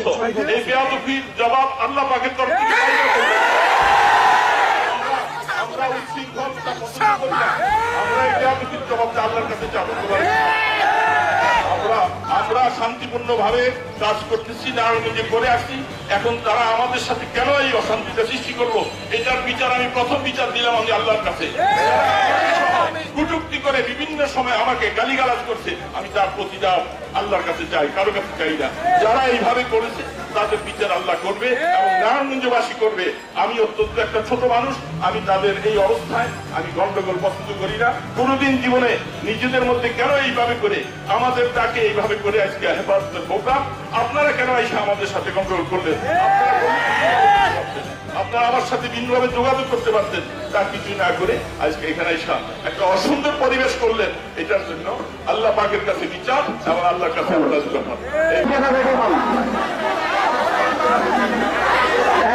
করত এই বেয়াদফির জবাব আল্লাহ পাকের তরফ থেকে আল্লাহ আমরা- আমরা উচ্ছৃঙ্খলতা পছন্দ করি না। আমরা এই বেয়াদফির জবাবটা আল্লাহর কাছে চাবো আমরা আমরা শান্তিপূর্ণ ভাবে কাজ করতেছি নারায়ণগঞ্জে করে আসছি। এখন তারা আমাদের সাথে কেন এই অশান্তিটা সৃষ্টি করল? এটার বিচার আমি প্রথম বিচার দিলাম আমি আল্লাহর কাছে। বিভিন্ন সময় আমাকে গালিগালাজ করছে। আমি তার প্রতিটা আল্লাহর কাছে চাই, কারও কাছে চাই না। যারা এইভাবে করেছে, তাদের বিচার আল্লাহ করবে এবং নারায়ণগঞ্জবাসী করবে। আমি অত্যন্ত একটা ছোট মানুষ, আমি তাদের এই অবস্থায় আমি গন্ডগোল পছন্দ করি না। কোনোদিন জীবনে নিজেদের মধ্যে কেন এইভাবে করে, আমাদের তাকে এইভাবে করে আজকে হেফাজতের প্রোগ্রাম। আপনারা কেন এসে আমাদের সাথে গন্ডগোল করলেন? আপনারা আপনারা আমার সাথে ভিন্নভাবে যোগাযোগ করতে পারতেন। তা কিছু না করে আজকে এখানে এসা একটা অসুন্দর পরিবেশ করলেন। এটার জন্য আল্লাহ পাকের কাছে বিচার এবং আল্লাহর কাছে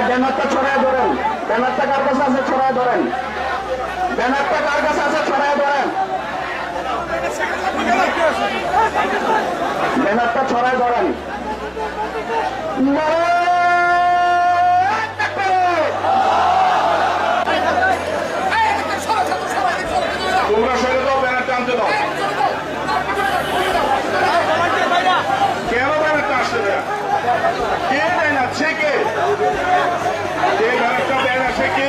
ব্যানারটা ছড়ায় ধরেন। ব্যানারটা কার কাছে আছে? ছড়ায় ধরেন। ব্যানারটা কার কাছে আছে? ছড়ায় ধরেন। chicken.